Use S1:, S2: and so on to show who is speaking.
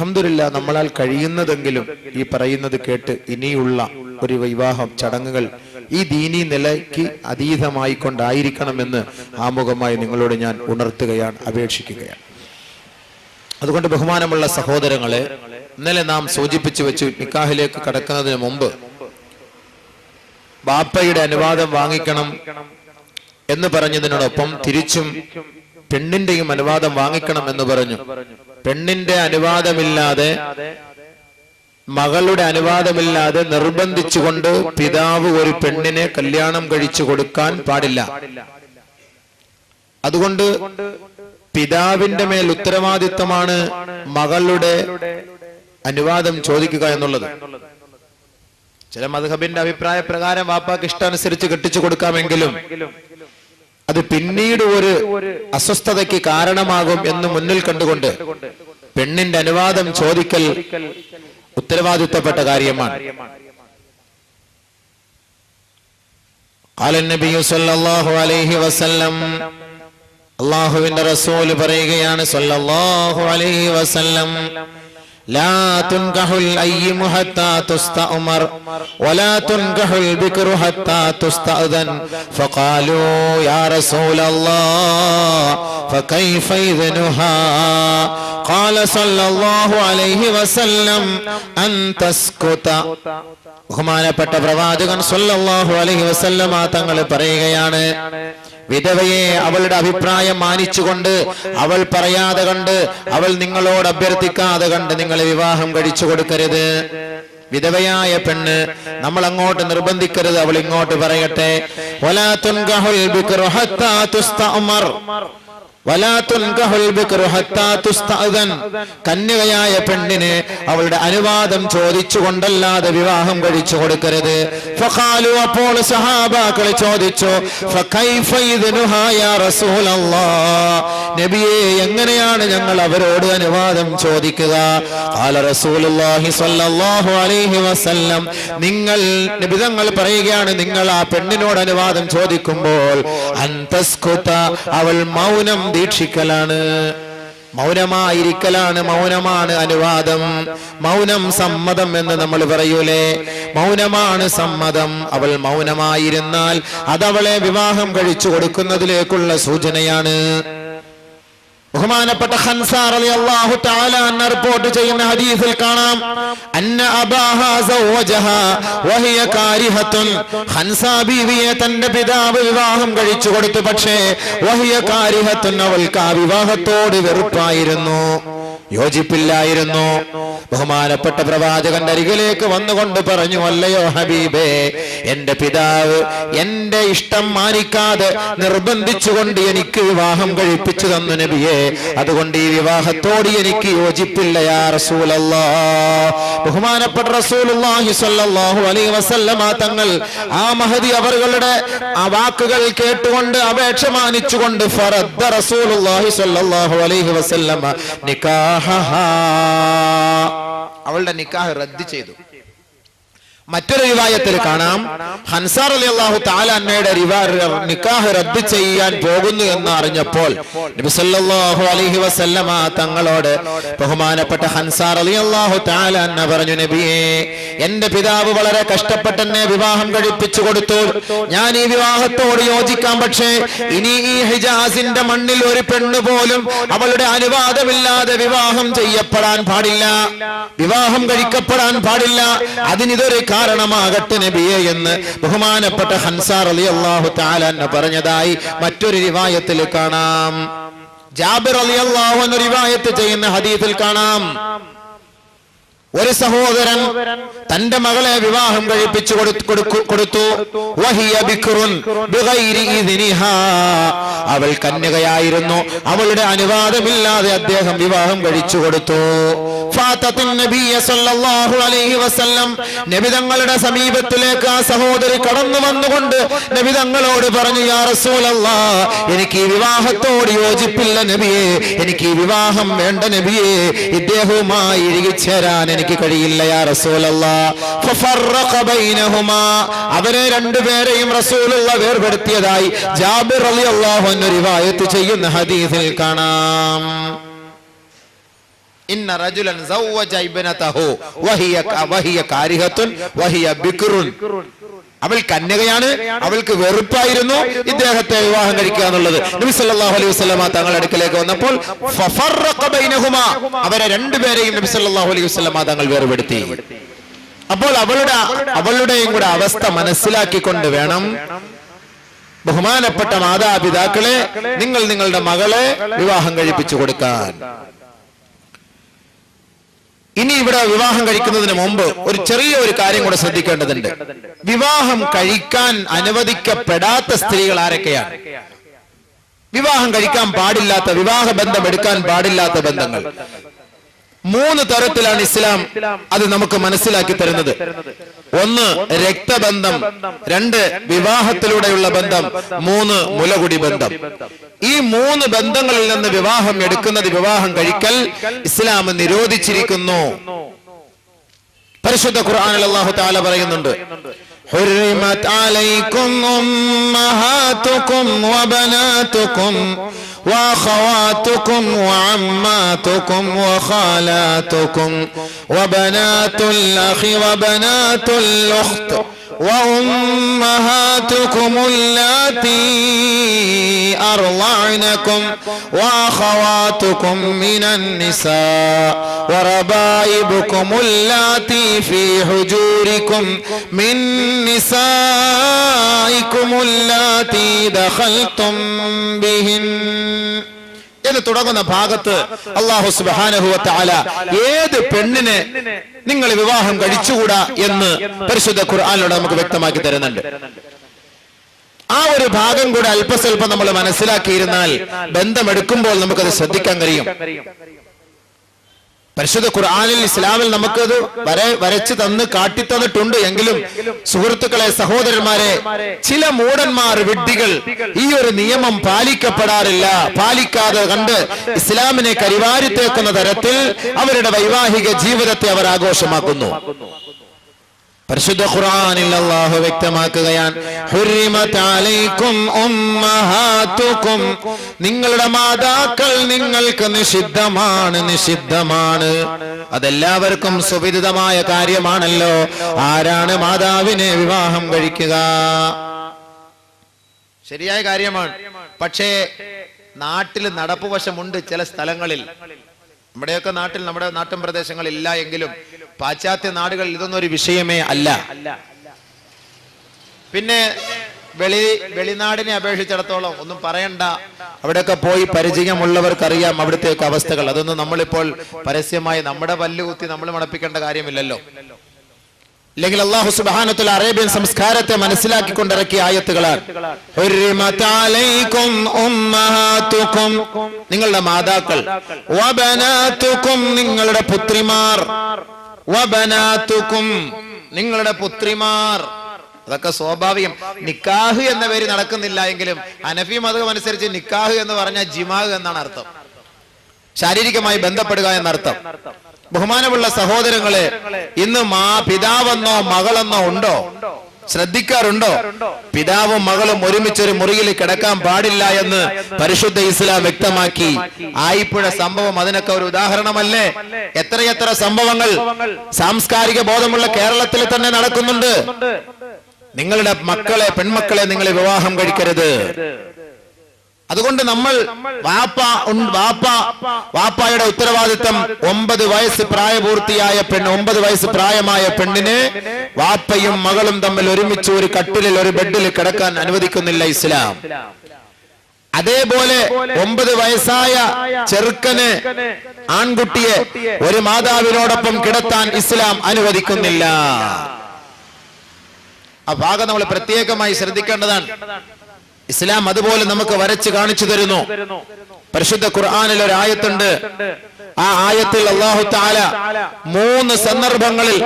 S1: അലഹമില്ല നമ്മളാൽ കഴിയുന്നതെങ്കിലും ഈ പറയുന്നത് കേട്ട് ഇനിയുള്ള ഒരു വിവാഹം ചടങ്ങുകൾ ഈ ദീനി നിലയ്ക്ക് അതീതമായി കൊണ്ടായിരിക്കണമെന്ന് ആമുഖമായി നിങ്ങളോട് ഞാൻ ഉണർത്തുകയാണ് അപേക്ഷിക്കുകയാണ്. അതുകൊണ്ട് ബഹുമാനമുള്ള സഹോദരങ്ങളെ ഇന്നലെ നാം സൂചിപ്പിച്ചു വെച്ചു നിക്കാഹിലേക്ക് കടക്കുന്നതിന് മുമ്പ് ബാപ്പയുടെ അനുവാദം വാങ്ങിക്കണം എന്ന് പറഞ്ഞതിനോടൊപ്പം തിരിച്ചും പെണ്ണിന്റെയും അനുവാദം വാങ്ങിക്കണം എന്ന് പറഞ്ഞു. പെണ്ണിന്റെ അനുവാദമില്ലാതെ മകളുടെ അനുവാദമില്ലാതെ നിർബന്ധിച്ചുകൊണ്ട് പിതാവ് ഒരു പെണ്ണിനെ കല്യാണം കഴിച്ചു കൊടുക്കാൻ പാടില്ല. അതുകൊണ്ട് പിതാവിന്റെ മേൽ ഉത്തരവാദിത്തമാണ് മകളുടെ അനുവാദം ചോദിക്കുക എന്നുള്ളത്. ചില മധുഹബിന്റെ അഭിപ്രായ പ്രകാരം വാപ്പാക്ക് ഇഷ്ടാനുസരിച്ച് കെട്ടിച്ചു കൊടുക്കാമെങ്കിലും അത് പിന്നീട് ഒരു അസ്വസ്ഥതയ്ക്ക് കാരണമാകും എന്ന് മുന്നിൽ കണ്ടുകൊണ്ട് പെണ്ണിന്റെ അനുവാദം ചോദിക്കൽ ഉത്തരവാദിത്തപ്പെട്ട കാര്യമാണ്. അള്ളാഹുവിന്റെ റസൂൽ പറയുകയാണ് സല്ലല്ലാഹു അലൈഹി വസല്ലം لا تنكح الأيم حتى تستأمر ولا تنكح البكر حتى تستأذن فقالوا يا رسول الله فكيف إذنها قال صلى الله عليه وسلم أن تسكت ബഹുമാനപ്പെട്ട പ്രവാചകൻ സല്ലല്ലാഹു അലൈഹി വസല്ലമ തങ്ങൾ പറയുകയാണ് വിധവയെ അവളുടെ അഭിപ്രായം മാനിച്ചുകൊണ്ട് അവൾ പറയാതെ കണ്ട് അവൾ നിങ്ങളോട് അഭ്യർത്ഥിക്കാതെ കണ്ട് നിങ്ങളെ വിവാഹം കഴിച്ചു കൊടുക്കരുത്. വിധവയായ പെണ്ണ് നമ്മൾ അങ്ങോട്ട് നിർബന്ധിക്കരുത്. അവൾ ഇങ്ങോട്ട് പറയട്ടെ. തുസ്തഅമർ. കന്യകയായ പെണ്ണിന് അവളുടെ അനുവാദം ചോദിച്ചുകൊണ്ടല്ലാതെ വിവാഹം കഴിച്ചു കൊടുക്കരുത്. അപ്പോൾ സഹാബാക്കൾ ചോദിച്ചു നബിയെ എങ്ങനെയാണ് ഞങ്ങൾ അവരോട് അനുവാദം ചോദിക്കുക? നിങ്ങൾ നിബിതങ്ങൾ പറയുകയാണ് നിങ്ങൾ ആ പെണ്ണിനോട് അനുവാദം ചോദിക്കുമ്പോൾ അവൾ മൗനം ദീക്ഷിക്കലാണ്. മൗനമായിരിക്കലാണ് മൗനമാണ് അനുവാദം. മൗനം സമ്മതം എന്ന് നമ്മൾ പറയൂലേ? മൗനമാണ് സമ്മതം. അവൾ മൗനമായിരുന്നാൽ അതവളെ വിവാഹം കഴിച്ചു കൊടുക്കുന്നതിലേക്കുള്ള സൂചനയാണ്. ബഹുമാനപ്പെട്ട ഖൻസാർ റളിയല്ലാഹു തആല എന്ന റിപ്പോർട്ട് ചെയ്യുന്ന ഹദീസിൽ കാണാം. അന്ന അബാഹ വഹിയ കാരിഹത്തുൻ. ഖൻസാ ബീവിയെ തന്റെ പിതാവ് വിവാഹം കഴിച്ചു കൊടുത്തു. പക്ഷേ വഹിയ കാരിഹത്തുൻ അവൾക്ക് ആ വിവാഹത്തോട് വെറുപ്പായിരുന്നു. യോജിപ്പില്ലായിരുന്നു. ബഹുമാനപ്പെട്ട പ്രവാചകന്റെ അരികിലേക്ക് വന്നുകൊണ്ട് പറഞ്ഞു അല്ലയോ ഹബീബേ എന്റെ പിതാവ് എന്റെ ഇഷ്ടം മാനിക്കാതെ നിർബന്ധിച്ചുകൊണ്ട് എനിക്ക് വിവാഹം കഴിപ്പിച്ചു തന്നു നബിയെ. അതുകൊണ്ട് ഈ വിവാഹത്തോട് എനിക്ക് യോജിപ്പില്ല യാ റസൂലല്ലാ. ബഹുമാനപ്പെട്ട റസൂലുള്ളാഹി സ്വല്ലല്ലാഹു അലൈഹി വസല്ലമ തങ്ങൾ ആ മഹദി അവരുടെ ആ വാക്കുകൾ കേട്ടുകൊണ്ട് അപേക്ഷ മാനിച്ചുകൊണ്ട് ഫറദ്ദ റസൂലുള്ളാഹി സ്വല്ലല്ലാഹു അലൈഹി വസല്ലമ നിക്കാഹഹാ അവളുടെ നിക്കാഹ് റദ്ദ് ചെയ്തു. മറ്റൊരു റിവായത്തിൽ കാണാം. ഹൻസാർ അലി അള്ളാഹു താലന്നയുടെ നിക്കാഹ് റദ്ദ് ചെയ്യാൻ പോകുന്നു എന്ന് അറിഞ്ഞപ്പോൾ നബി സല്ലല്ലാഹു അലൈഹി വസല്ലമ തങ്ങളോട് ബഹുമാനപ്പെട്ട ഹൻസാർ അലി അള്ളാഹു താലന്ന പറഞ്ഞു നബിയെ എന്റെ പിതാവ് വളരെ കഷ്ടപ്പെട്ട് എന്നെ വിവാഹം കഴിപ്പിച്ചു കൊടുത്തു. ഞാൻ ഈ വിവാഹത്തോട് യോജിക്കാം പക്ഷേ ഇനി ഈ ഹിജാസിന്റെ മണ്ണിൽ ഒരു പെണ്ണ് പോലും അവളുടെ അനുവാദമില്ലാതെ വിവാഹം ചെയ്യപ്പെടാൻ പാടില്ല. വിവാഹം കഴിക്കപ്പെടാൻ പാടില്ല. അതിനിതൊരു കാരണമാകട്ടെ നബിയെ എന്ന് ബഹുമാനപ്പെട്ട ഹൻസാർ അലി അള്ളാഹു താലാന്ന് പറഞ്ഞതായി മറ്റൊരു രിവായത്തിൽ കാണാം. ജാബിർ അലി അള്ളാഹു എന്ന റിവായത്ത് ചെയ്യുന്ന ഹദീസിൽ കാണാം. ഒരു സഹോദരൻ തന്റെ മകളെ വിവാഹം കഴിപ്പിച്ചു കൊടുത്തു. അവൾ കന്യകയായിരുന്നു. അവളുടെ അനുവാദമില്ലാതെ അദ്ദേഹം വിവാഹം കഴിച്ചു കൊടുത്തു. ഫാത്തത്തിൻ നബിയ സല്ലല്ലാഹു അലൈഹി വസല്ലം. നബി തങ്ങളുടെ സമീപത്തിലേക്ക് ആ സഹോദരി കടന്നു വന്നുകൊണ്ട് നബിതങ്ങളോട് പറഞ്ഞു യാ എനിക്ക് ഈ വിവാഹത്തോട് യോജിപ്പില്ല നബിയെ എനിക്ക് ഈ വിവാഹം വേണ്ട നബിയെ ഇദ്ദേഹവുമായി ഇഴുകിച്ചേരാൻ എനിക്ക് കഴിയില്ല യാ റസൂലല്ലാ. അവരെ രണ്ടുപേരെയും റസൂലുള്ള വേർപെടുത്തിയതായി ജാബിർ റളിയല്ലാഹു അൻഹു റിവായത്ത് ചെയ്യുന്ന ഹദീസിൽ കാണാം. ഇന്ന റജുലൻ സൗവജ ഇബ്നതഹു വഹിയ വഹിയ കാരിഹത്തുൻ വഹിയ ബിക്റുൻ. അവൾ കന്യകയാണ് അവൾക്ക് വെറുപ്പായിരുന്നു ഇദ്ദേഹത്തെ വിവാഹം കഴിക്കുക എന്നുള്ളത്. നബി സല്ലല്ലാഹു അലൈഹി വസല്ലമ തങ്ങളുടെ അടുക്കലേക്ക് വന്നപ്പോൾ അവരെ രണ്ടുപേരെയും നബി സല്ലല്ലാഹു അലൈഹി വസല്ലമ തങ്ങൾ വേർപെടുത്തി. അപ്പോൾ അവളുടെ അവളുടെയും കൂടെ അവസ്ഥ മനസ്സിലാക്കിക്കൊണ്ട് വേണം ബഹുമാനപ്പെട്ട മാതാപിതാക്കളെ നിങ്ങൾ നിങ്ങളുടെ മകളെ വിവാഹം കഴിപ്പിച്ചു കൊടുക്കാൻ. ഇനി ഇവിടെ വിവാഹം കഴിക്കുന്നതിന് മുമ്പ് ഒരു ചെറിയ ഒരു കാര്യം കൂടെ ശ്രദ്ധിക്കേണ്ടതുണ്ട്. വിവാഹം കഴിക്കാൻ അനുവദിക്കപ്പെടാത്ത സ്ത്രീകൾ ആരൊക്കെയാണ്? വിവാഹം കഴിക്കാൻ പാടില്ലാത്ത വിവാഹ ബന്ധം എടുക്കാൻ പാടില്ലാത്ത ബന്ധങ്ങൾ. മൂന്ന് തരത്തിലാണ് ഇസ്ലാം അത് നമുക്ക് മനസ്സിലാക്കി തരുന്നത് ഒന്ന് രക്തബന്ധം രണ്ട് വിവാഹത്തിലൂടെയുള്ള ബന്ധം മൂന്ന് മുലകുടി ബന്ധം ഈ മൂന്ന് ബന്ധങ്ങളിൽ നിന്ന് വിവാഹം എടുക്കുന്നത് വിവാഹം കഴിക്കൽ ഇസ്ലാം നിരോധിച്ചിരിക്കുന്നു പരിശുദ്ധ ഖുർആനിൽ അല്ലാഹു തആല പറയുന്നുണ്ട് حرمت عليكم أمهاتكم وبناتكم وأخواتكم وعماتكم وخالاتكم وبنات الأخ وبنات الأخت وأمهاتكم اللاتي أرضعنكم وأخواتكم من النساء وربائبكم اللاتي في حجوركم من نسائكم اللاتي دخلتم بهن എന്ന് തുടങ്ങുന്ന ഭാഗത്ത് അള്ളാഹു സുബാനഹുവല ഏത് പെണ്ണിനെ നിങ്ങൾ വിവാഹം കഴിച്ചുകൂടാ എന്ന് പരിശുദ്ധ ഖുർആാനിലൂടെ നമുക്ക് വ്യക്തമാക്കി തരുന്നുണ്ട്. ആ ഒരു ഭാഗം കൂടെ അല്പസ്വല്പം നമ്മൾ മനസ്സിലാക്കിയിരുന്നാൽ ബന്ധമെടുക്കുമ്പോൾ നമുക്കത് ശ്രദ്ധിക്കാൻ കഴിയും. പരിശുദ്ധ ഖുർആാനിൽ ഇസ്ലാമിൽ നമുക്കത് വര വരച്ചു തന്ന് കാട്ടിത്തന്നിട്ടുണ്ട് എങ്കിലും സുഹൃത്തുക്കളെ സഹോദരന്മാരെ ചില മൂടന്മാർ വിഡ്ഢികൾ ഈ ഒരു നിയമം പാലിക്കപ്പെടാറില്ല. പാലിക്കാതെ കണ്ട് ഇസ്ലാമിനെ കരിവാരിത്തേക്കുന്ന തരത്തിൽ അവരുടെ വൈവാഹിക ജീവിതത്തെ അവർ ആഘോഷമാക്കുന്നു. പരിശുദ്ധ ഖുർആനിൽ അല്ലാഹു വ്യക്തമാക്കുകയാണ്. ഹുരിമത് അലൈക്കും ഉമ്മഹാതുക്കും നിങ്ങളുടെ മാതാക്കൾ നിങ്ങൾക്ക് നിഷിദ്ധമാണ് നിഷിദ്ധമാണ്. അതെല്ലാവർക്കും സുപരിതമായ കാര്യമാണല്ലോ. ആരാണ് മാതാവിനെ വിവാഹം കഴിക്കുക? ശരിയായ കാര്യമാണ്. പക്ഷേ നാട്ടിൽ നടപ്പുവശമുണ്ട് ചില സ്ഥലങ്ങളിൽ. നമ്മുടെയൊക്കെ നാട്ടിൽ നമ്മുടെ നാട്ടിൻ പ്രദേശങ്ങളിൽ ഇല്ല എങ്കിലും പാശ്ചാത്യ നാടുകളിൽ ഇതൊന്നും ഒരു വിഷയമേ അല്ല. പിന്നെ വെളി വെളിനാടിനെ അപേക്ഷിച്ചിടത്തോളം ഒന്നും പറയണ്ട. അവിടെയൊക്കെ പോയി പരിചയമുള്ളവർക്കറിയാം അവിടുത്തെയൊക്കെ അവസ്ഥകൾ. അതൊന്നും നമ്മളിപ്പോൾ പരസ്യമായി നമ്മുടെ പല്ലുകുത്തി നമ്മൾ മണപ്പിക്കേണ്ട കാര്യമില്ലല്ലോ. അല്ലെങ്കിൽ അള്ളാഹു സുബാനത്തിൽ അറേബ്യൻ സംസ്കാരത്തെ മനസ്സിലാക്കി മനസ്സിലാക്കിക്കൊണ്ടിറക്കിയ ആയത്തുകളാണ്. ഹുരിമത് നിങ്ങളുടെ മാതാക്കൾ. വബനാത്തുക്കും നിങ്ങളുടെ പുത്രിമാർ. വബനാത്തുക്കും നിങ്ങളുടെ പുത്രിമാർ. അതൊക്കെ സ്വാഭാവികം. നിക്കാഹ് എന്ന പേര് നടക്കുന്നില്ല എങ്കിലും അനഫി മതം അനുസരിച്ച് നിക്കാഹ് എന്ന് പറഞ്ഞാൽ ജിമാഹ് എന്നാണ് അർത്ഥം. ശാരീരികമായി ബന്ധപ്പെടുക എന്നർത്ഥം. ബഹുമാനമുള്ള സഹോദരങ്ങളെ ഇന്ന് മാ പിതാവെന്നോ മകളെന്നോ ഉണ്ടോ? ശ്രദ്ധിക്കാറുണ്ടോ? പിതാവും മകളും ഒരുമിച്ചൊരു മുറിയിൽ കിടക്കാൻ പാടില്ല എന്ന് പരിശുദ്ധ ഇസ്ലാം വ്യക്തമാക്കി. ആയിപ്പുഴ സംഭവം അതിനൊക്കെ ഒരു ഉദാഹരണമല്ലേ? എത്രയെത്ര സംഭവങ്ങൾ സാംസ്കാരിക ബോധമുള്ള കേരളത്തിൽ തന്നെ നടക്കുന്നുണ്ട്. നിങ്ങളുടെ മക്കളെ പെൺമക്കളെ നിങ്ങൾ വിവാഹം കഴിക്കരുത്. അതുകൊണ്ട് നമ്മൾ വാപ്പ വാപ്പ വാപ്പായുടെ ഉത്തരവാദിത്തം ഒമ്പത് വയസ്സ് പ്രായപൂർത്തിയായ പെണ്ണ് ഒമ്പത് വയസ്സ് പ്രായമായ പെണ്ണിനെ വാപ്പയും മകളും തമ്മിൽ ഒരുമിച്ച് ഒരു കട്ടിലിൽ ഒരു ബെഡിൽ കിടക്കാൻ അനുവദിക്കുന്നില്ല ഇസ്ലാം. അതേപോലെ ഒമ്പത് വയസ്സായ ചെറുക്കന് ആൺകുട്ടിയെ ഒരു മാതാവിനോടൊപ്പം കിടത്താൻ ഇസ്ലാം അനുവദിക്കുന്നില്ല. ആ ഭാഗം നമ്മൾ പ്രത്യേകമായി ശ്രദ്ധിക്കേണ്ടതാണ്. ഇസ്ലാം അതുപോലെ നമുക്ക് വരച്ച് കാണിച്ചു തരുന്നു. പരിശുദ്ധ ഖുർആാനിൽ ഒരു ആയത്തുണ്ട്. ആ ആയത്തിൽ അള്ളാഹു താല മൂന്ന് സന്ദർഭങ്ങളിൽ